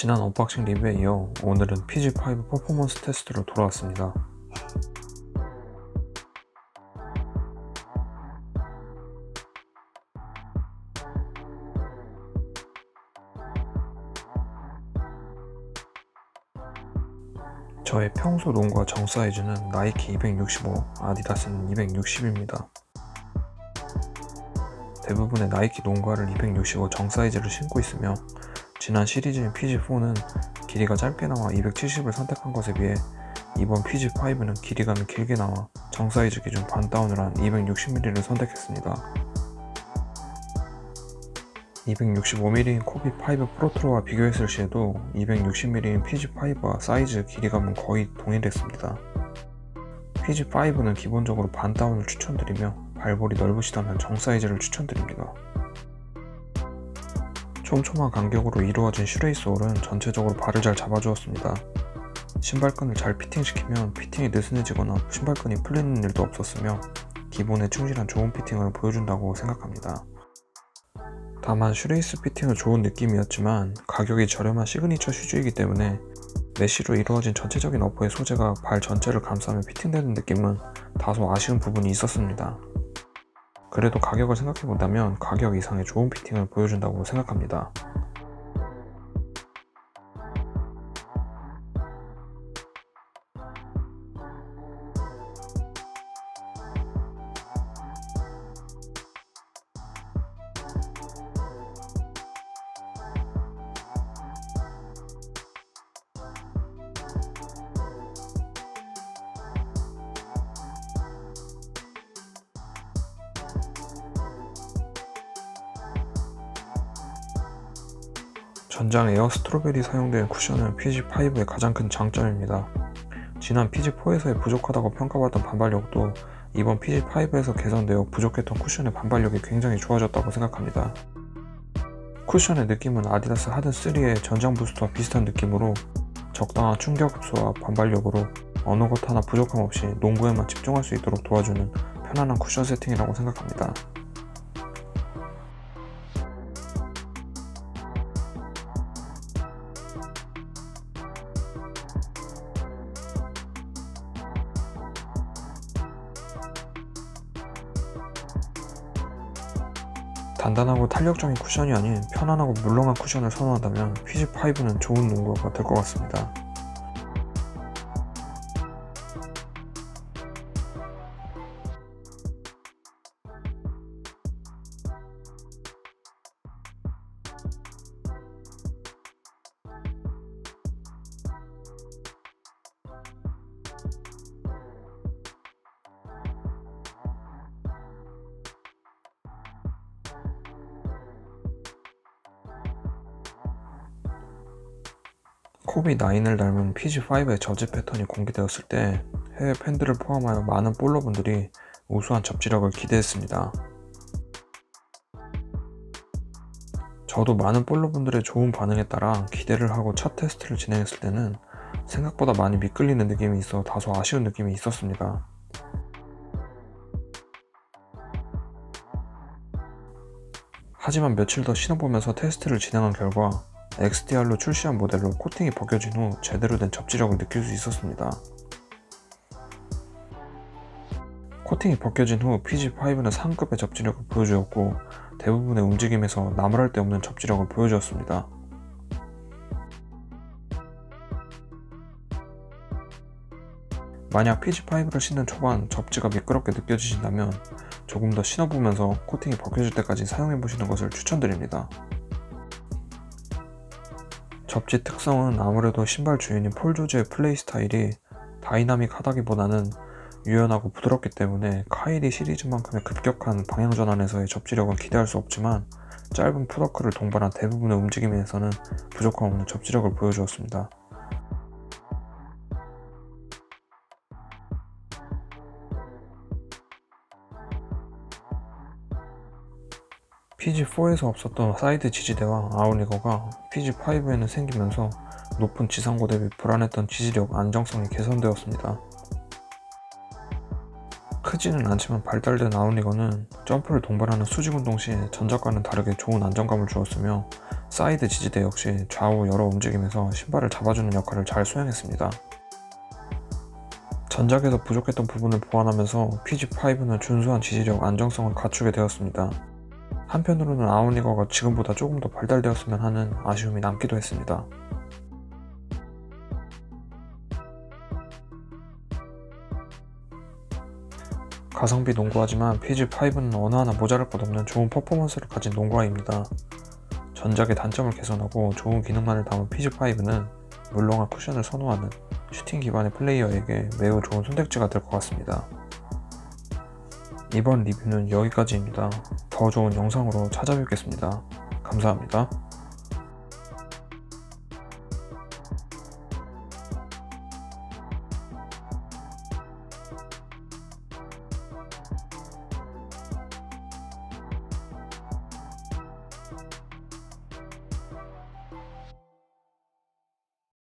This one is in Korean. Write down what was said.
지난 언박싱 리뷰에 이어 오늘은 PG5 퍼포먼스 테스트로 돌아왔습니다. 저의 평소 롱과 정 사이즈는 나이키 265, 아디다스는 260입니다. 대부분의 나이키 농구화를 265 정 사이즈를 신고 있으며 지난 시리즈인 PG4는 길이가 짧게 나와 270을 선택한 것에 비해 이번 PG5는 길이감이 길게 나와 정 사이즈 기준 반 다운을 한 260mm를 선택했습니다. 265mm인 코비 5 프로트로와 비교했을 시에도 260mm인 PG5와 사이즈 길이감은 거의 동일했습니다. PG5는 기본적으로 반 다운을 추천드리며 발볼이 넓으시다면 정 사이즈를 추천드립니다. 촘촘한 간격으로 이루어진 슈레이스 홀은 전체적으로 발을 잘 잡아주었습니다. 신발끈을 잘 피팅시키면 피팅이 느슨해지거나 신발끈이 풀리는 일도 없었으며 기본에 충실한 좋은 피팅을 보여준다고 생각합니다. 다만 슈레이스 피팅은 좋은 느낌이었지만 가격이 저렴한 시그니처 슈즈이기 때문에 메쉬로 이루어진 전체적인 어퍼의 소재가 발 전체를 감싸며 피팅되는 느낌은 다소 아쉬운 부분이 있었습니다. 그래도 가격을 생각해 본다면 가격 이상의 좋은 피팅을 보여준다고 생각합니다. 전장 에어 스트로베리 사용된 쿠션은 PG5의 가장 큰 장점입니다. 지난 PG4에서의 부족하다고 평가받던 반발력도 이번 PG5에서 개선되어 부족했던 쿠션의 반발력이 굉장히 좋아졌다고 생각합니다. 쿠션의 느낌은 아디다스 하든 3의 전장 부스트와 비슷한 느낌으로 적당한 충격 흡수와 반발력으로 어느 것 하나 부족함 없이 농구에만 집중할 수 있도록 도와주는 편안한 쿠션 세팅이라고 생각합니다. 단단하고 탄력적인 쿠션이 아닌 편안하고 물렁한 쿠션을 선호한다면 퀴즈5는 좋은 농구가 될 것 같습니다. 코비 9을 닮은 PG5의 저지 패턴이 공개되었을 때 해외 팬들을 포함하여 많은 볼러분들이 우수한 접지력을 기대했습니다. 저도 많은 볼러분들의 좋은 반응에 따라 기대를 하고 첫 테스트를 진행했을 때는 생각보다 많이 미끌리는 느낌이 있어 다소 아쉬운 느낌이 있었습니다. 하지만 며칠 더 신어보면서 테스트를 진행한 결과 XDR로 출시한 모델로 코팅이 벗겨진 후 제대로 된 접지력을 느낄 수 있었습니다. 코팅이 벗겨진 후 PG5는 상급의 접지력을 보여주었고 대부분의 움직임에서 나무랄 데 없는 접지력을 보여주었습니다. 만약 PG5를 신는 초반 접지가 미끄럽게 느껴지신다면 조금 더 신어보면서 코팅이 벗겨질 때까지 사용해보시는 것을 추천드립니다. 접지 특성은 아무래도 신발 주인인 폴 조지의 플레이 스타일이 다이나믹하다기보다는 유연하고 부드럽기 때문에 카이리 시리즈만큼의 급격한 방향 전환에서의 접지력은 기대할 수 없지만 짧은 푸더크를 동반한 대부분의 움직임에서는 부족함 없는 접지력을 보여주었습니다. PG4에서 없었던 사이드 지지대와 아웃리거가 PG5에는 생기면서 높은 지상고 대비 불안했던 지지력 안정성이 개선되었습니다. 크지는 않지만 발달된 아웃리거는 점프를 동반하는 수직 운동 시 전작과는 다르게 좋은 안정감을 주었으며 사이드 지지대 역시 좌우 여러 움직임에서 신발을 잡아주는 역할을 잘 수행했습니다. 전작에서 부족했던 부분을 보완하면서 PG5는 준수한 지지력, 안정성을 갖추게 되었습니다. 한편으로는 아웃리거가 지금보다 조금 더 발달되었으면 하는 아쉬움이 남기도 했습니다. 가성비 농구하지만 PG5는 어느 하나 모자랄 것 없는 좋은 퍼포먼스를 가진 농구화입니다. 전작의 단점을 개선하고 좋은 기능만을 담은 PG5는 물렁한 쿠션을 선호하는 슈팅 기반의 플레이어에게 매우 좋은 선택지가 될 것 같습니다. 이번 리뷰는 여기까지입니다. 더 좋은 영상으로 찾아뵙겠습니다. 감사합니다.